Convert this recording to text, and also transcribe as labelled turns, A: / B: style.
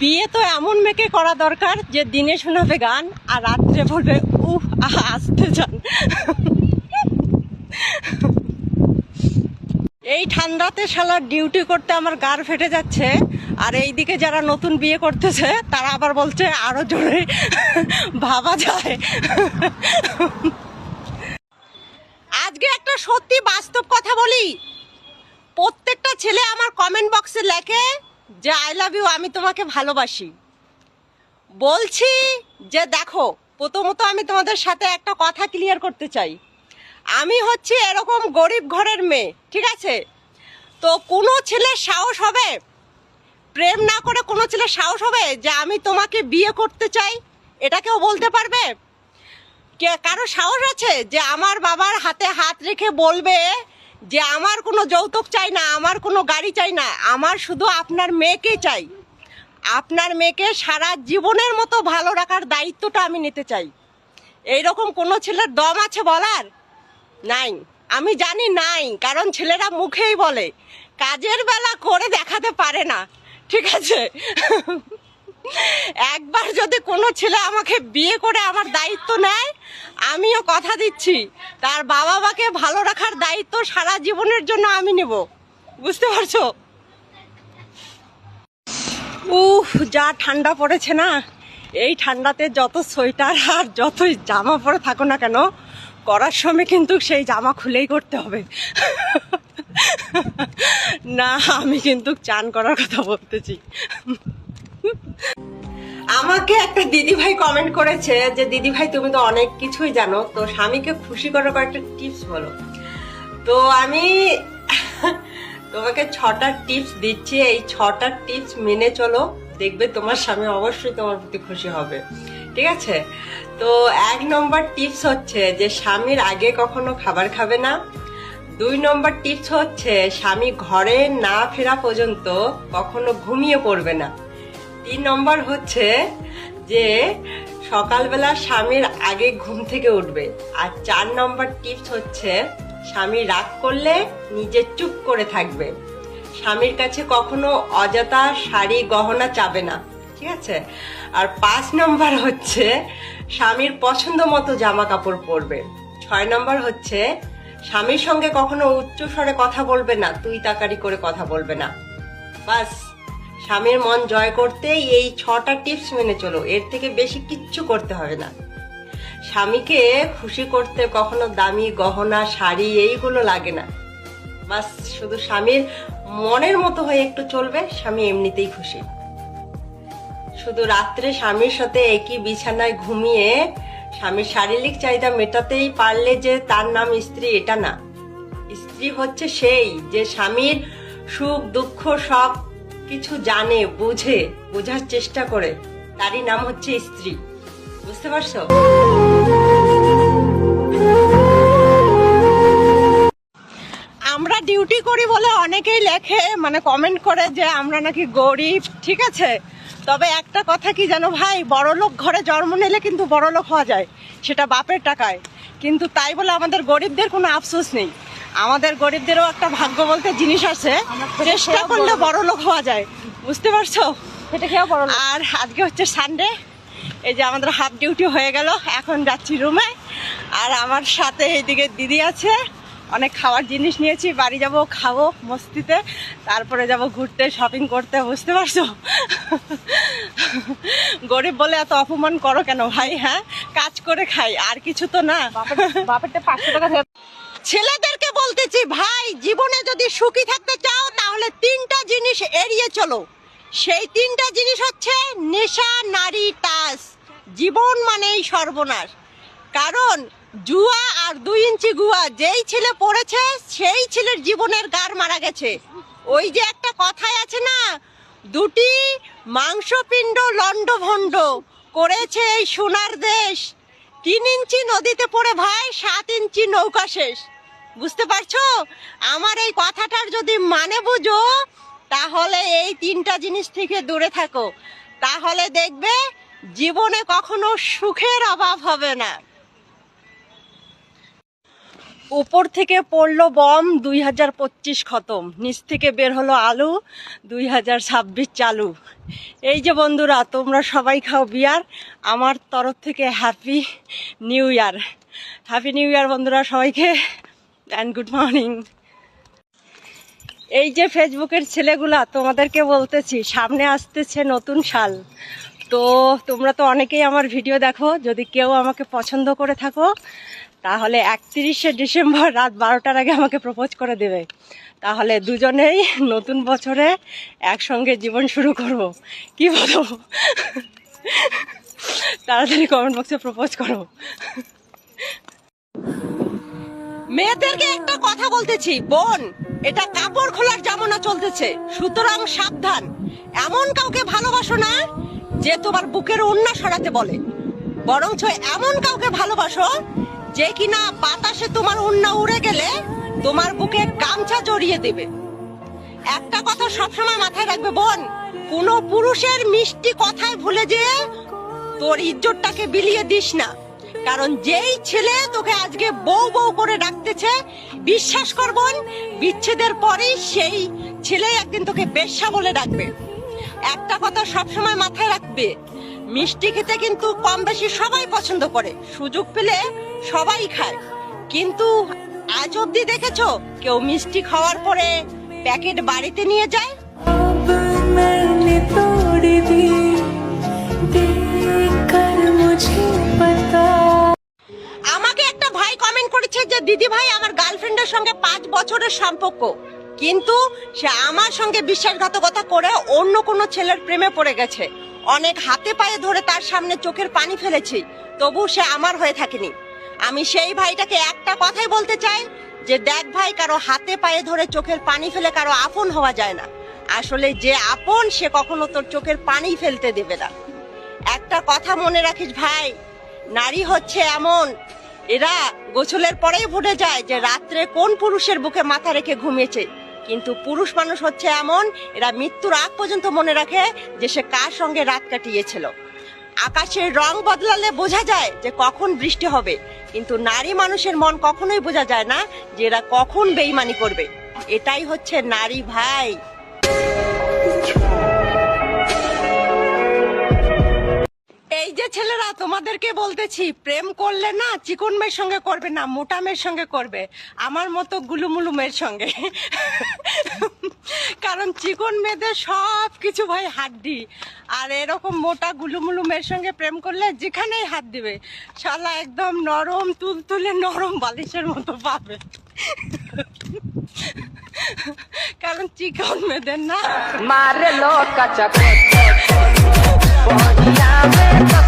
A: বিয়ে তো এমন মেয়েকে করা দরকার যে দিনে শোনাবে গান আর রাত্রে বলবে উহ আসতে চান এই ঠান্ডাতে শালা ডিউটি করতে আমার গার ফেটে যাচ্ছে, আর এইদিকে যারা নতুন বিয়ে করতেছে, তারা আবার বলছে, আরও জোরে ভাবা যায়। আজকে একটা সত্যি বাস্তব কথা বলি। প্রত্যেকটা ছেলে আমার কমেন্ট বক্সে লেখে যে আই লাভ ইউ আমি তোমাকে ভালোবাসি। বলছি যে দেখো, প্রথমত আমি তোমাদের সাথে একটা কথা ক্লিয়ার করতে চাই। আমি হচ্ছে এরকম গরিব ঘরের মেয়ে, ঠিক আছে? তো কোনো ছেলের সাহস হবে? প্রেম না করে কোনো ছেলের সাহস হবে যে আমি তোমাকে বিয়ে করতে চাই? এটা কেউ বলতে পারবে? কে, কারও সাহস আছে যে আমার বাবার হাতে হাত রেখে বলবে যে আমার কোনো যৌতুক চাই না, আমার কোনো গাড়ি চাই না, আমার শুধু আপনার মেয়েকে চাই। আপনার মেয়েকে সারা জীবনের মতো ভালো রাখার দায়িত্বটা আমি নিতে চাই। এইরকম কোনো ছেলের দম আছে বলার? নাই। আমি জানি নাই, কারণ ছেলেরা মুখেই বলে। কাজের বেলা করে দেখাতে পারে না। ঠিক আছে? একবার যদি কোনো ছেলে আমাকে বিয়ে করে আমার দায়িত্ব নেয়, আমিও কথা দিচ্ছি। তার বাবা মাকে ভালো রাখার দায়িত্ব সারা জীবনের জন্য আমি নেব। বুঝতে পারছ? উফ, যা ঠান্ডা পড়েছে না। এই ঠান্ডাতে যত সোয়েটার আর যতই জামা পরে থাকো না কেন, করার সময় কিন্তু সেই জামা খুলেই করতে হবে। না, আমি কিন্তু চান করার কথা বলতেছি। আমাকে একটা দিদি ভাই কমেন্ট করেছে যে দিদি ভাই তুমি তো অনেক কিছুই জানো, তো স্বামীকে খুশি করার কয়েকটা টিপস বলো। তো আমি তোমাকে ছটা টিপস দিচ্ছি। এই ছটা টিপস মেনে চলো, দেখবে তোমার স্বামী অবশ্যই তোমার প্রতি খুশি হবে। ঠিক আছে? তো এক নম্বর টিপস হচ্ছে যে, স্বামীর আগে কখনো খাবার খাবে না। দুই নম্বর টিপস হচ্ছে, স্বামী ঘরে না ফেরা পর্যন্ত কখনো ঘুমিয়ে পড়বে না। তিন নম্বর হচ্ছে যে সকালবেলা স্বামীর আগে ঘুম থেকে উঠবে। আর চার নম্বর টিপস হচ্ছে, স্বামী রাগ করলে নিজে চুপ করে থাকবে। স্বামীর কাছে কখনো অযথা শাড়ি, গহনা চাবে না, ঠিক আছে? আর পাঁচ নম্বর হচ্ছে, স্বামীর পছন্দ মতো জামা কাপড় পরবে। ছয় নম্বর হচ্ছে, স্বামীর সঙ্গে কখনো উচ্চ স্বরে কথা বলবে না, তুই তাকারি করে কথা বলবে না। বাস। স্বামীর মন জয় করতে এই ছটা টিপস মেনে চলো। এর থেকে বেশি কিচ্ছু করতে হবে না। স্বামীকে খুশি করতে কখনো দামি গহনা, শাড়ি এইগুলো লাগে না। বাস শুধু স্বামীর মনের মতো হয়ে একটু চলবে, স্বামী এমনিতেই খুশি। শুধু রাত্রে স্বামীর সাথে একই বিছানায় ঘুমিয়ে স্বামীর শারীরিক চাহিদা মেটাতেই পারলে যে তার নাম স্ত্রী, এটা না। স্ত্রী হচ্ছে সেই যে স্বামীর সুখ, দুঃখ, সব কিছু জানে, বুঝে, বোঝার চেষ্টা করে। তারই নাম হচ্ছে স্ত্রী। বুঝতে পারছ? আমরা ডিউটি করি বলে অনেকেই লেখে মানে কমেন্ট করে যে আমরা নাকি গরিব, ঠিক আছে? তবে একটা কথা কি জানো ভাই, বড়লোক ঘরে জন্ম নিলে কিন্তু বড়লোক হওয়া যায়, সেটা বাপের টাকায়। কিন্তু তাই বলে আমাদের গরিবদের কোনো আফসোস নেই। আমাদের গরিবদেরও একটা ভাগ্য বলতে জিনিস আছে। চেষ্টা করলে বড়লোক হওয়া যায়। বুঝতে পারছ?
B: বড় লোক।
A: আর আজকে হচ্ছে সানডে এই যে আমাদের হাফ ডিউটি হয়ে গেল। এখন যাচ্ছি রুমে আর আমার সাথে এইদিকে দিদি আছে। অনেক খাওয়ার জিনিস নিয়েছি। বাড়ি যাব খাব মস্তিতে। তারপরে যাব ঘুরতে শপিং করতে বুঝতে পারছ? গরিব বলে এত অপমান করো কেন ভাই হ্যাঁ? কাজ করে খাই আর কিছু তো না।
B: বাপের- বাপেরটা পাঁচশো টাকা
A: ছেলেদেরকে বলতেছি, ভাই, জীবনে যদি সুখী থাকতে চাও, তাহলে তিনটা জিনিস এড়িয়ে চলো। সেই তিনটা জিনিস হচ্ছে নেশা, নারী টাস জীবন মানেই সর্বনাশ। কারণ জুয়া আর দুই ইঞ্চি গুয়া, যেই ছেলে পড়েছে, সেই ছেলের জীবনের গার মারা গেছে। ওই যে একটা কথাই আছে না, দুটি মাংসপিণ্ড লন্ডভণ্ড করেছে এই সোনার দেশ। তিন ইঞ্চি নদীতে পড়ে ভাই, সাত ইঞ্চি নৌকা শেষ। বুঝতে পারছ? আমার এই কথাটার যদি মানে বুঝো, তাহলে এই তিনটা জিনিস থেকে দূরে থাকো। তাহলে দেখবে জীবনে কখনো সুখের অভাব হবে না। উপর থেকে পড়ল বম, দুই হাজার পঁচিশ খতম। নিচ থেকে বের হলো আলু, দুই হাজার ছাব্বিশ চালু। এই যে বন্ধুরা, তোমরা সবাই খাও বিয়ার। আমার তরফ থেকে happy new year happy new year বন্ধুরা সবাইকে অ্যান্ড গুড মর্নিং এই যে ফেসবুকের ছেলেগুলা, তোমাদেরকে বলতেছি, সামনে আসতেছে নতুন সাল। তো তোমরা তো অনেকেই আমার ভিডিও দেখো, যদি কেউ আমাকে পছন্দ করে থাকো তাহলে একত্রিশে ডিসেম্বর রাত বারোটার আগে আমাকে প্রপোজ করে দেবে। তাহলে দুজনেই নতুন বছরে একসঙ্গে জীবন শুরু করব। কি বলো তাড়াতাড়ি কমেন্ট বক্সে প্রপোজ করো। মেয়েদেরকে একটা কথা বলতেছি, বোন, এটা কাপড় খোলার জামানা চলতেছে, সুতরাং সাবধান। এমন কাউকে ভালোবাসো না যে তোমার বুকের উন্না সরাতে বলে। বরঞ্চ এমন কাউকে ভালোবাসো যে কিনা বাতাসে তোমার উন্না উড়ে গেলে তোমার বুকে গামছা জড়িয়ে দেবে। একটা কথা সবসময় মাথায় রাখবে বোন, কোনো পুরুষের মিষ্টি কথায় ভুলে যে তোর ইজ্জতটাকে বিলিয়ে দিস না। কারণ যেই ছেলে তোকে আজকে বউ বউ করে ডাকতেছে, বিশ্বাস কর বোন, বিচ্ছেদের পরেই সেই ছেলে একদিন তোকে বেশ্যা বলে ডাকবে। একটা কথা সবসময় মাথায় রাখবে, মিষ্টি খেতে কিন্তু কম বেশি সবাই পছন্দ করে। সুযোগ পেলে সবাই খায়। কিন্তু আজ অব্দি দেখেছ, কেউ মিষ্টি খাওয়ার পরে প্যাকেট বাড়িতে নিয়ে যায়? আমাকে একটা ভাই কমেন্ট করেছে যে, দিদি ভাই, আমার গার্লফ্রেন্ডের সঙ্গে পাঁচ বছরের সম্পর্ক। কিন্তু সে আমার সঙ্গে বিশ্বাসঘাতকতা করে অন্য কোনো ছেলের প্রেমে পড়ে গেছে। অনেক হাতে পায়ে ধরে তার সামনে চোখের পানি ফেলেছি। তবু সে আমার হয়ে থাকেনি। আমি সেই ভাইটাকে একটা কথাই বলতে চাই যে দেখ ভাই, কারও হাতে পায়ে ধরে চোখের পানি ফেলে কারও আপন হওয়া যায় না। আসলে যে আপন, সে কখনো তোর চোখের পানি ফেলতে দেবে না। একটা কথা মনে রাখিস ভাই, নারী হচ্ছে এমন, এরা গোছলের পরেই ভুলে যায় যে রাত্রে কোন পুরুষের বুকে মাথা রেখে ঘুমিয়েছে। কিন্তু পুরুষ মানুষ হচ্ছে এমন, এরা মৃত্যুর আগ পর্যন্ত মনে রাখে যে সে কার সঙ্গে রাত কাটিয়েছিল। আকাশের রং বদলালে বোঝা যায় যে কখন বৃষ্টি হবে। কিন্তু নারী মানুষের মন কখনোই বোঝা যায় না যে এরা কখন বেইমানি করবে। এটাই হচ্ছে নারী ভাই। এই যে ছেলেরা, তোমাদেরকে বলতেছি, প্রেম করলে না চিকন মেয়ের সঙ্গে করবে না, মোটা মেয়ের সঙ্গে করবে। আমার মতো গুলুমুলু মেয়ের সঙ্গে। কারণ চিকন মেয়েদের সব কিছু ভাই হাড্ডি। আর এরকম মোটা গুলুমুলু মেয়ের সঙ্গে প্রেম করলে যেখানেই হাত দিবে, শালা একদম নরম, তুলতুলে নরম বালিশের মতো পাবে। কারণ চিকন মেয়েদের না
B: মারে লোট কাঁচা Hoy la verdad